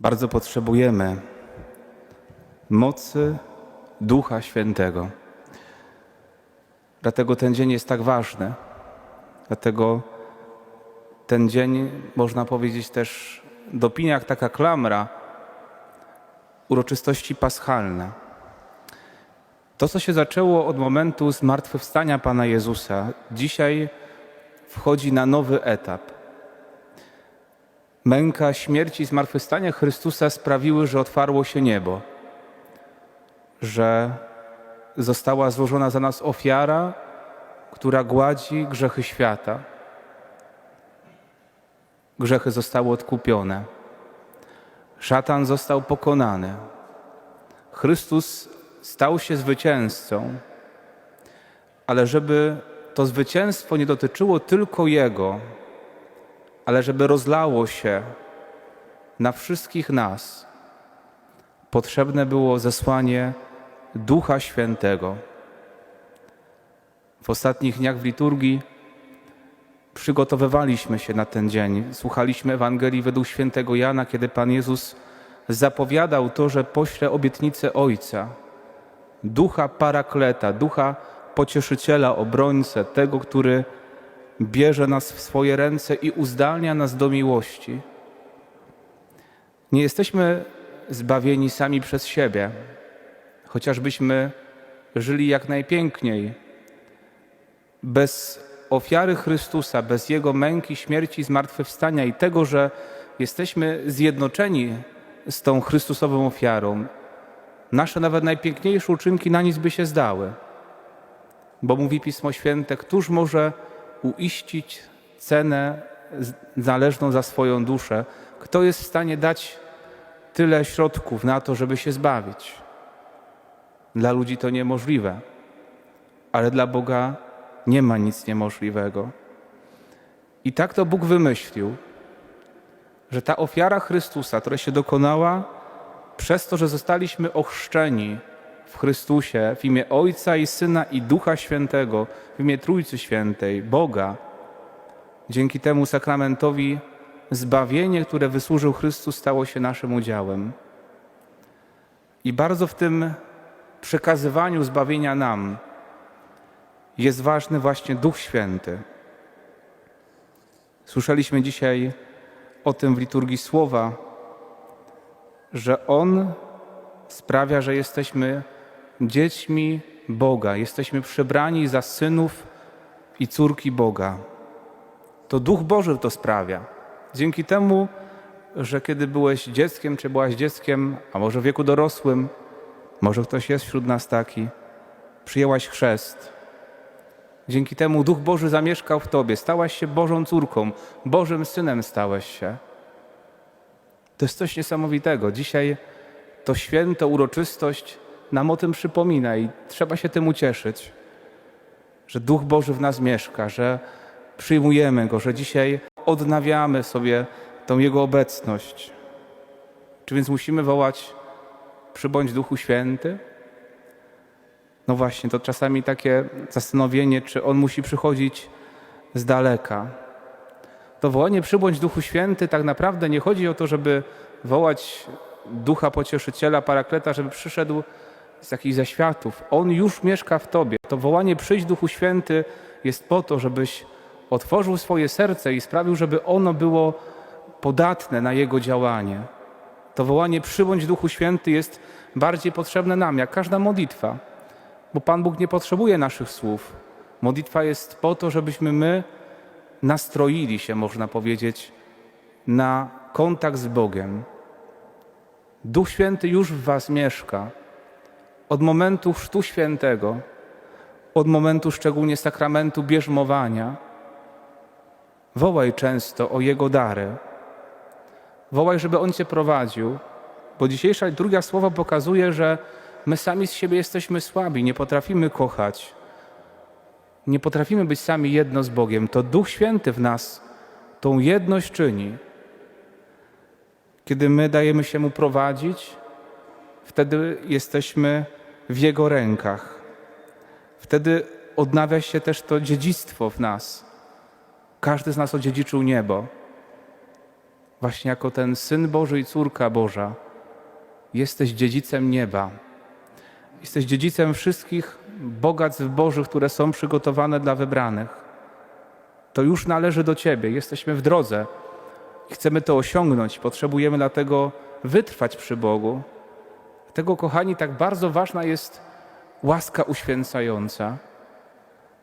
Bardzo potrzebujemy mocy Ducha Świętego. Dlatego ten dzień jest tak ważny. Dlatego ten dzień, można powiedzieć, też dopina jak taka klamra uroczystości paschalne. To, co się zaczęło od momentu zmartwychwstania Pana Jezusa, dzisiaj wchodzi na nowy etap. Męka śmierci i zmartwychwstania Chrystusa sprawiły, że otwarło się niebo, że została złożona za nas ofiara, która gładzi grzechy świata. Grzechy zostały odkupione. Szatan został pokonany. Chrystus stał się zwycięzcą, ale żeby to zwycięstwo nie dotyczyło tylko Jego, ale żeby rozlało się na wszystkich nas, potrzebne było zesłanie Ducha Świętego. W ostatnich dniach w liturgii przygotowywaliśmy się na ten dzień. Słuchaliśmy Ewangelii według świętego Jana, kiedy Pan Jezus zapowiadał to, że pośle obietnicę Ojca, ducha parakleta, ducha pocieszyciela, obrońcę, tego, który bierze nas w swoje ręce i uzdalnia nas do miłości. Nie jesteśmy zbawieni sami przez siebie, chociażbyśmy żyli jak najpiękniej. Bez ofiary Chrystusa, bez Jego męki, śmierci, zmartwychwstania i tego, że jesteśmy zjednoczeni z tą Chrystusową ofiarą, nasze nawet najpiękniejsze uczynki na nic by się zdały. Bo mówi Pismo Święte, któż może uiścić cenę należną za swoją duszę? Kto jest w stanie dać tyle środków na to, żeby się zbawić? Dla ludzi to niemożliwe, ale dla Boga nie ma nic niemożliwego. I tak to Bóg wymyślił, że ta ofiara Chrystusa, która się dokonała przez to, że zostaliśmy ochrzczeni w Chrystusie w imię Ojca i Syna i Ducha Świętego, w imię Trójcy Świętej, Boga, dzięki temu sakramentowi zbawienie, które wysłużył Chrystus, stało się naszym udziałem. I bardzo w tym przekazywaniu zbawienia nam jest ważny właśnie Duch Święty. Słyszeliśmy dzisiaj o tym w liturgii słowa, że On sprawia, że jesteśmy dziećmi Boga, jesteśmy przebrani za synów i córki Boga. To Duch Boży to sprawia. Dzięki temu, że kiedy byłeś dzieckiem, czy byłaś dzieckiem, a może w wieku dorosłym, może ktoś jest wśród nas taki, przyjęłaś chrzest. Dzięki temu Duch Boży zamieszkał w tobie, stałaś się Bożą córką, Bożym synem stałeś się. To jest coś niesamowitego. Dzisiaj to święto, uroczystość nam o tym przypomina i trzeba się tym ucieszyć, że Duch Boży w nas mieszka, że przyjmujemy Go, że dzisiaj odnawiamy sobie tą Jego obecność. Czy więc musimy wołać przybądź Duchu Święty? No właśnie, to czasami takie zastanowienie, czy On musi przychodzić z daleka. To wołanie przybądź Duchu Święty tak naprawdę nie chodzi o to, żeby wołać Ducha Pocieszyciela, Parakleta, żeby przyszedł z jakichś zaświatów. On już mieszka w Tobie. To wołanie przyjdź Duchu Święty jest po to, żebyś otworzył swoje serce i sprawił, żeby ono było podatne na Jego działanie. To wołanie przybądź Duchu Święty jest bardziej potrzebne nam, jak każda modlitwa. Bo Pan Bóg nie potrzebuje naszych słów. Modlitwa jest po to, żebyśmy my nastroili się, można powiedzieć, na kontakt z Bogiem. Duch Święty już w Was mieszka. Od momentu Chrztu Świętego, od momentu szczególnie sakramentu bierzmowania, wołaj często o Jego dary. Wołaj, żeby On Cię prowadził, bo dzisiejsza druga słowa pokazuje, że my sami z siebie jesteśmy słabi, nie potrafimy kochać, nie potrafimy być sami jedno z Bogiem. To Duch Święty w nas tą jedność czyni. Kiedy my dajemy się Mu prowadzić, wtedy jesteśmy w Jego rękach. Wtedy odnawia się też to dziedzictwo w nas. Każdy z nas odziedziczył niebo. właśnie jako ten Syn Boży i Córka Boża, jesteś dziedzicem nieba. Jesteś dziedzicem wszystkich bogactw Bożych, które są przygotowane dla wybranych. To już należy do Ciebie. Jesteśmy w drodze i chcemy to osiągnąć. Potrzebujemy dlatego wytrwać przy Bogu. Dlatego, kochani, tak bardzo ważna jest łaska uświęcająca,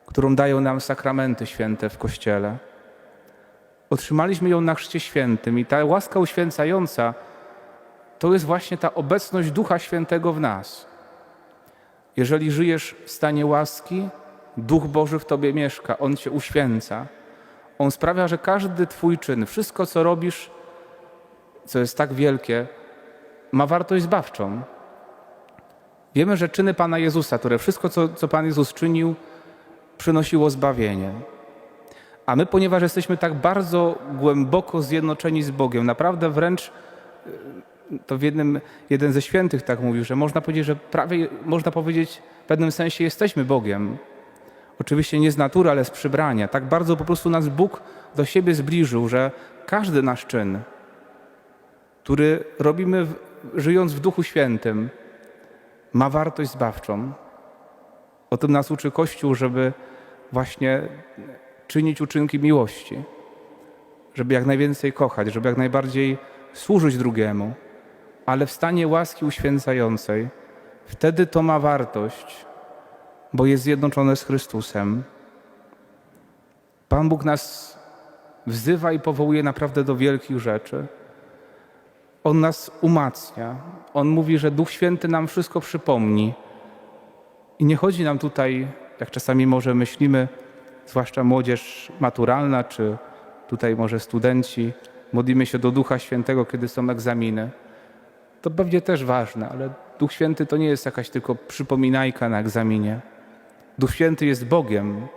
którą dają nam sakramenty święte w Kościele. Otrzymaliśmy ją na Chrzcie Świętym i ta łaska uświęcająca to jest właśnie ta obecność Ducha Świętego w nas. Jeżeli żyjesz w stanie łaski, Duch Boży w Tobie mieszka, On Cię uświęca. On sprawia, że każdy Twój czyn, wszystko co robisz, co jest tak wielkie, ma wartość zbawczą. Wiemy, że czyny Pana Jezusa, które wszystko, co, co Pan Jezus czynił, przynosiło zbawienie. A my, ponieważ jesteśmy tak bardzo głęboko zjednoczeni z Bogiem, naprawdę wręcz y, to w jednym, jeden ze świętych tak mówił, że można powiedzieć, że prawie można powiedzieć w pewnym sensie jesteśmy Bogiem. Oczywiście nie z natury, ale z przybrania. Tak bardzo po prostu nas Bóg do siebie zbliżył, że każdy nasz czyn, który robimy żyjąc w Duchu Świętym, ma wartość zbawczą. O tym nas uczy Kościół, żeby właśnie czynić uczynki miłości, żeby jak najwięcej kochać, żeby jak najbardziej służyć drugiemu, ale w stanie łaski uświęcającej. Wtedy to ma wartość, bo jest zjednoczone z Chrystusem. Pan Bóg nas wzywa i powołuje naprawdę do wielkich rzeczy. On nas umacnia. On mówi, że Duch Święty nam wszystko przypomni. I nie chodzi nam tutaj, jak czasami może myślimy, zwłaszcza młodzież maturalna, czy tutaj może studenci, modlimy się do Ducha Świętego, kiedy są egzaminy. To pewnie też ważne, ale Duch Święty to nie jest jakaś tylko przypominajka na egzaminie. Duch Święty jest Bogiem.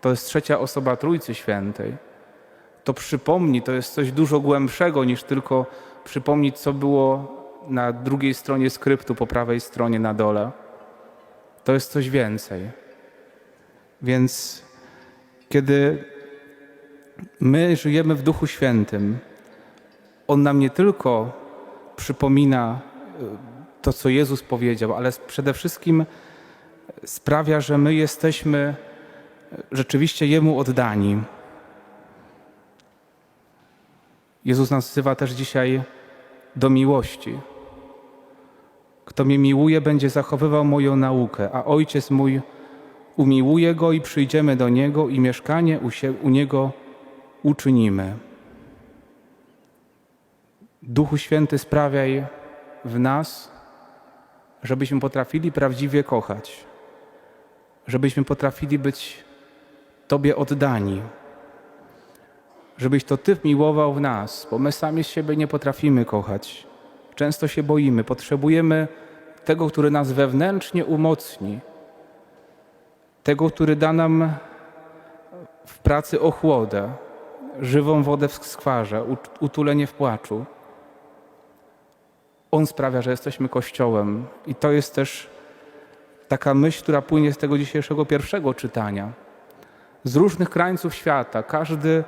To jest trzecia osoba Trójcy Świętej. To przypomni, to jest coś dużo głębszego niż tylko przypomnieć, co było na drugiej stronie skryptu, po prawej stronie na dole. To jest coś więcej. Więc kiedy my żyjemy w Duchu Świętym, On nam nie tylko przypomina y, to, co Jezus powiedział, ale przede wszystkim sprawia, że my jesteśmy rzeczywiście Jemu oddani. Jezus nas wzywa też dzisiaj do miłości. Kto mnie miłuje, będzie zachowywał moją naukę, a Ojciec mój umiłuje go i przyjdziemy do Niego i mieszkanie u, się, u Niego uczynimy. Duchu Święty sprawiaj w nas, żebyśmy potrafili prawdziwie kochać, żebyśmy potrafili być Tobie oddani, żebyś to Ty miłował w nas, bo my sami z siebie nie potrafimy kochać. Często się boimy, potrzebujemy tego, który nas wewnętrznie umocni, tego, który da nam w pracy ochłodę, żywą wodę w skwarze, utulenie w płaczu. On sprawia, że jesteśmy Kościołem. I to jest też taka myśl, która płynie z tego dzisiejszego pierwszego czytania. Z różnych krańców świata, każdy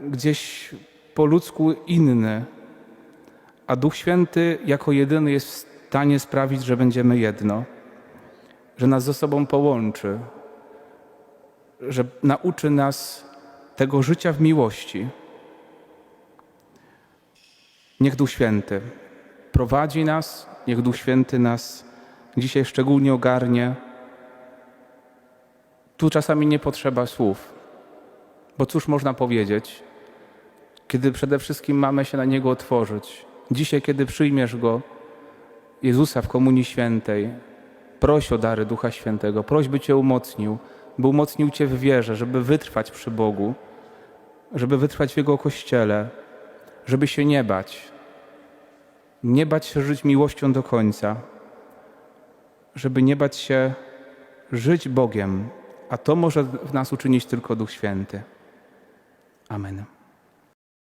gdzieś po ludzku inny, a Duch Święty jako jedyny jest w stanie sprawić, że będziemy jedno, że nas ze sobą połączy, że nauczy nas tego życia w miłości. Niech Duch Święty prowadzi nas, niech Duch Święty nas dzisiaj szczególnie ogarnie. Tu czasami nie potrzeba słów, bo cóż można powiedzieć, kiedy przede wszystkim mamy się na Niego otworzyć. Dzisiaj, kiedy przyjmiesz Go, Jezusa w Komunii Świętej, proś o dary Ducha Świętego, proś by Cię umocnił, by umocnił Cię w wierze, żeby wytrwać przy Bogu, żeby wytrwać w Jego Kościele, żeby się nie bać. Nie bać się żyć miłością do końca, żeby nie bać się żyć Bogiem, a to może w nas uczynić tylko Duch Święty. Amen.